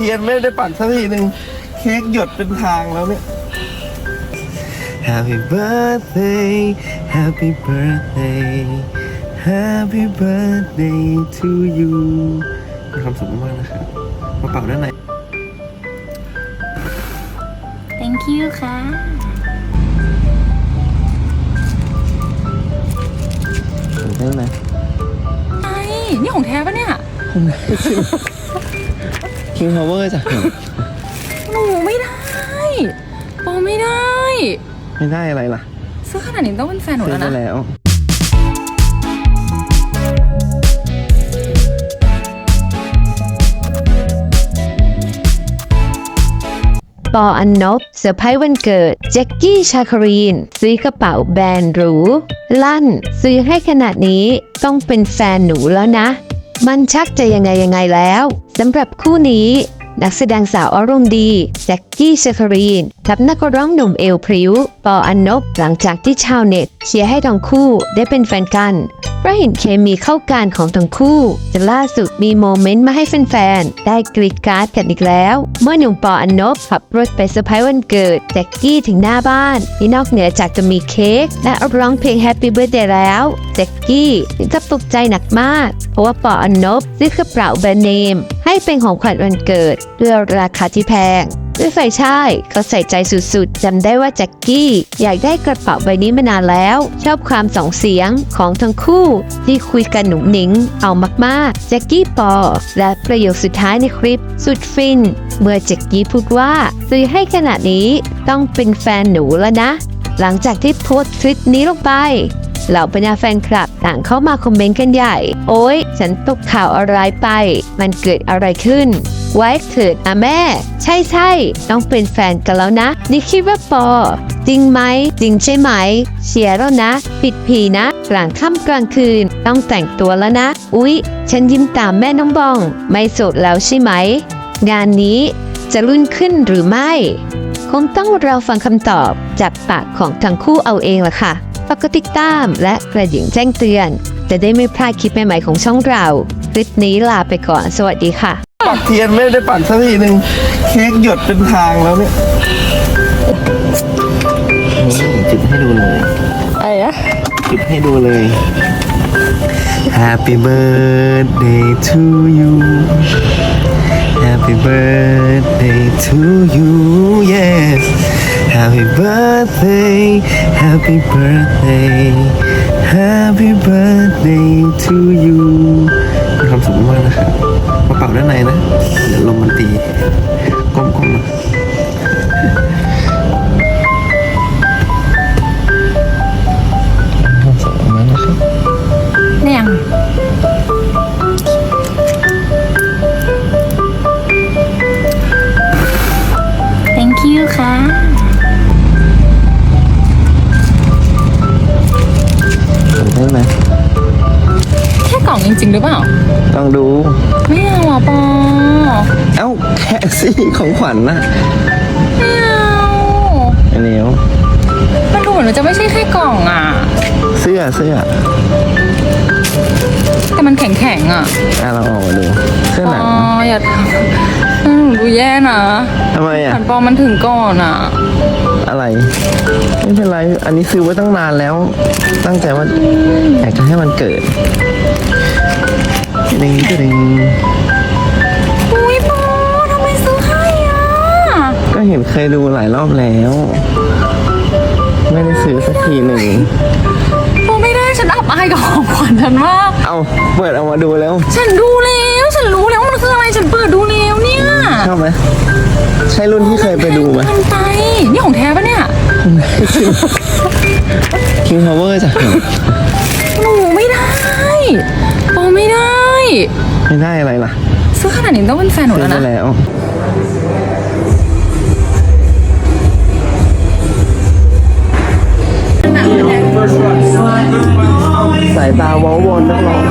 เทียนไม่ได้ปักสักทีหนึ่งเค้กหยดเป็นทางแล้วเนี่ย Happy birthday Happy birthday Happy birthday to you มีความสุขมากๆนะครับมาเป่าด้านใน thank you ค่ะ ตื่นเต้นไหมไอ้นี่ของแท้ปะเนี่ย King Power จ้ะหนูไม่ได้ปอไม่ได้ ไม่ได้อะไรล่ะซื้อขนาดนี้ต้องเป็นแฟนหนูซื้อแล้วไปนะ แล้ว ปออันนบเซอร์ไพรส์วันเกิด แจ็คกี้ชาคารีน ซื้อกระเป๋าแบรนด์หรู ลั่น ซื้อให้ขนาดนี้ต้องเป็นแฟนหนูแล้วนะ มันชักจะยังไงยังไงแล้ว สำหรับคู่นี้ นักแสดงสาวอารมณ์ดี แจ็คกี้เชคารีนกับนักร้องหนุ่มเอลพริ้วปออันนบหลังจากที่ชาวเน็ตเชียร์ให้ทั้งคู่ได้เป็นแฟนกันเพราะเห็นเคมีเข้ากันของทั้งคู่จะล่าสุดมีโมเมนต์มาให้แฟนๆ ได้กรีดการ์ดกันอีกแล้ว เมื่อหนุ่มปออันนบขับรถไปเซอร์ไพรส์วันเกิดแจ็คกี้ถึงหน้าบ้านที่นอกเหนือจากจะมีเค้กและร้องเพลง Happy Birthday แล้วแจ็คกี้ถึงกับตกใจหนักมาก เพราะว่าปออันนบซื้อกระเป๋าแบรนด์เนม ให้เป็นของขวัญวันเกิดด้วยราคาที่แพงด้วยฝ่ายชายเขาใส่ใจสุดๆจำได้ว่าแจ็คกี้ อยากได้กระเป๋าใบนี้มานานแล้ว ชอบความสองเสียงของทั้งคู่ ที่คุยกันหนุ่มหนิง เอามากๆแจ็คกี้ปอ และประโยคสุดท้ายในคลิป สุดฟิน เมื่อแจ็คกี้พูดว่าซื้อให้ขนาดนี้ต้องเป็นแฟนหนูแล้วนะ หลังจากที่โพสต์คลิปนี้ลงไป เหล่าบรรดาแฟนคลับต่างเข้ามาคอมเมนต์กันใหญ่ โอ้ย ฉันตกข่าวอะไรไป มันเกิดอะไรขึ้น ไว้เถิดอะแม่ ใช่ใช่ต้องเป็นแฟนกันแล้วนะ นี่คิดว่าปอ จริงไหม จริงใช่ไหม เชียร์แล้วนะ ผิดผีนะ กลางค่ำกลางคืน ต้องแต่งตัวแล้วนะ อุ๊ย ฉันยิ้มตามแม่น้องบอง ไม่โสดแล้วใช่ไหม งานนี้จะรุ่นขึ้นหรือไม่ คงต้องเราฟังคำตอบจากปากของทั้งคู่เอาเองล่ะค่ะ ฝากกดติดตามและกระดิ่งแจ้งเตือน จะได้ไม่พลาดคลิปใหม่ๆของช่องเรา คลิปนี้ลาไปก่อน สวัสดีค่ะ ปักเทียนไม่ได้ปักสักทีหนึ่งเค้กหยดเป็นทางแล้วเนี่ยนี่จุดให้ดูเลยอะไรอะจุดให้ดูเลย Happy birthday to you Happy birthday to you yes Happy birthday Happy birthday Happy birthday to you มีความสุขมากนะครับมาเป่าด้านในนะเดี๋ยวลมมันตีก้มๆนะ จริงๆหรือเปล่า ต้องดู ไม่เอาอะปอเอ้าแค่ซี่ของขวัญน่ะไม่เอาไอ้เหนียวมันดูเหมือนมันจะไม่ใช่แค่กล่องอะ เสื้อเสื้อแต่มันแข็งๆอะอะเราออกมาดูเสื้อหนังอ๋ออย่าทำหนูดูแย่นะทำไมอะ ขันปอมันถึงก่อนอะ อะไร ไม่เป็นไร อันนี้ซื้อไว้ตั้งนานแล้ว ตั้งใจว่าอยากจะให้มันเกิด ดิงดิงอุ้ยปอทำไมซื้อให้อะ ก็เห็นเคยดูหลายรอบแล้ว ไม่ได้ซื้อสักทีหนึ่งปอไม่ได้ฉันอับอายกับของขวัญฉันมาก เอาเปิดออกมาดูแล้ว ฉันดูแล้วฉันรู้แล้วว่ามันคืออะไรฉันเปิดดูแล้วเนี่ยชอบไหมใช่รุ่นที่เคยไปดูไหมเกินไปนี่ของแท้ปะเนี่ยคิงพาวเวอร์จ้ะหนูไม่ได้ปอ ไม่ได้อะไรล่ะ ซื้อขนาดนี้ต้องเป็นแฟนหนูนอแล้วไนะ แล้ว สายตาวอลวอนนักร้อง